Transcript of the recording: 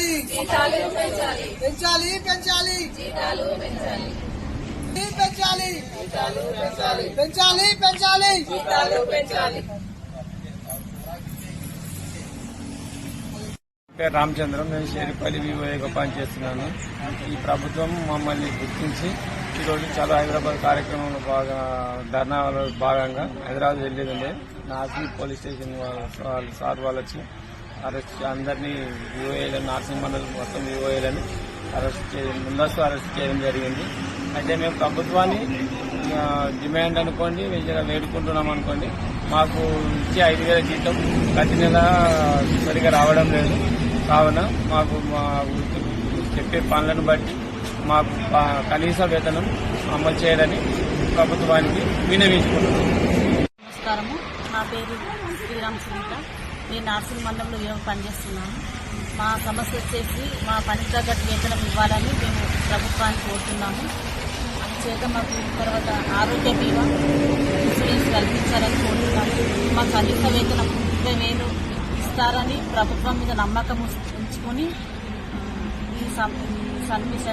పెంచాలి. పెంచాలి. పెంచాలి పెంచాలి. పెంచాలి. పేరు రామచంద్రం. నేను షేరిపల్లి వివోఏగా పనిచేస్తున్నాను. ఈ ప్రభుత్వం మమ్మల్ని గుర్తించి ఈరోజు చాలా హైదరాబాద్ కార్యక్రమంలో బాగా ధర్నాలో భాగంగా హైదరాబాద్ వెళ్ళేదండి. నాసి పోలీస్ స్టేషన్ వాళ్ళ వాళ్ళ సార్ వాళ్ళు వచ్చి అరెస్ట్ అందరినీ వివోఏలను నార్సింగ్ మండలి మొత్తం వివోఏలను అరెస్ట్ చేయడం ముందస్తు అరెస్ట్ చేయడం జరిగింది. అయితే మేము ప్రభుత్వాన్ని డిమాండ్ అనుకోండి జర వేడుకుంటున్నాం అనుకోండి మాకు ఇచ్చే ఐదు వేల జీతం ప్రతి నెల సరిగా రావడం లేదు. కావున మాకు మా వృత్తి చెప్పే పనులను బట్టి మాకు కనీస వేతనం అమలు చేయాలని ప్రభుత్వానికి వినవించుకుంటున్నాం. నమస్కారము. నా పేరు శ్రీరామ్ సునీత. నేను నార్సింగ్ మండలంలో మేము పనిచేస్తున్నాను. మా సమస్య వచ్చేసి మా పని తగ్గట్టు వేతనం ఇవ్వాలని మేము ప్రభుత్వాన్ని కోరుతున్నాము. అందుచేత మాకు తర్వాత ఆరోగ్య బీమా ఇన్సూరెన్స్ కల్పించాలని కోరుతున్నాము. మా కనీస వేతనం ముప్పై వేలు ఇస్తారని ప్రభుత్వం మీద నమ్మకం ఉంచుకొని ఈ సం- ఈ సన్మిషన్